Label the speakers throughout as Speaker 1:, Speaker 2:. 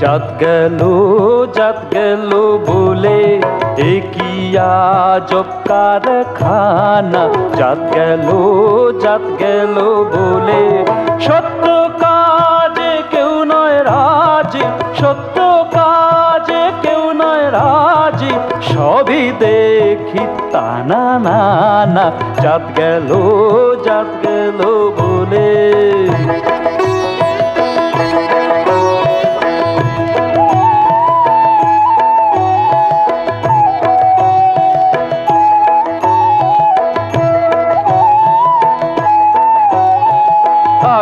Speaker 1: জাত গেল জাত গেল বলে একিয়া জবকার খানা জাত গেল জাত গেল বলে, সত্য কাজে কেউ নয় রাজি। সত্য কাজে কেউ নয় রাজি সবই দেখি তানা না না। জাত গেল জাত গেল বলে।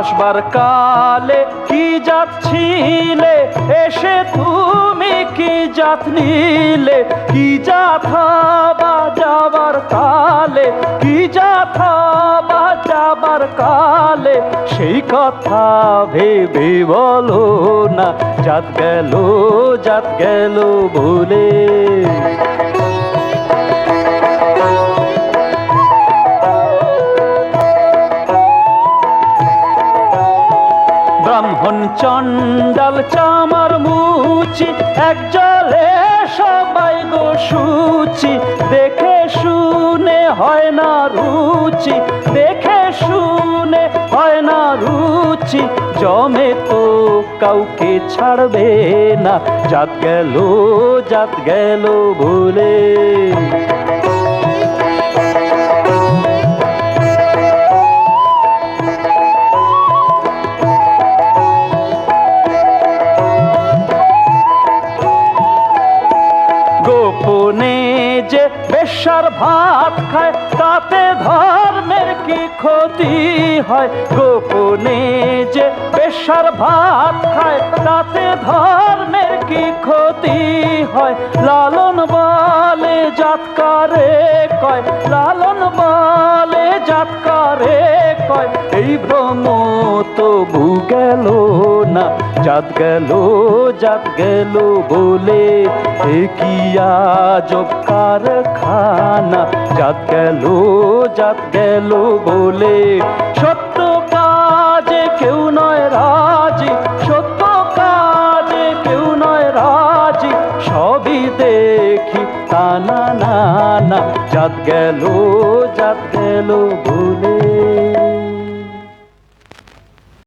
Speaker 1: আসবার কালে কি যাচ্ছিলে এসে তুমি কি জাত নিলে? কি যাথা যাবার কালে? কি যাথা যাবার কালে? সেই কথা ভেবে বলো না, জাত গেল জাত গেল বলে। ব্রাহ্মণ চণ্ডাল চামার মুচি। এক জলে সবাই গো সুচি। দেখে শুনে হয় না রুচি। দেখে শুনে হয় না রুচি। জমে তো কাউকে ছাড়বে না। জাত গেল জাত গেল বলে গোপনে যে বেশার ভাত খায়, তাতে ধর্মের কি ক্ষতি হয়? গোপনে যে বেশার ভাত খায়, তাতে ধর্মের কি ক্ষতি হয়? লালন বলে জাতকারে কয়, লালন বলে জাতকারে কয়, এই ভ্রম তো গেল না, জাত গেল জাত গেল বলে, এ কিয়া জবকার খানা জাত গেল জাত গেল বলে, সত্য কাজে কেউ নয় রাজি, সত্য কাজে কেউ নয় রাজি, সবই দেখি তা না না জাত গেল জাত গেল বলে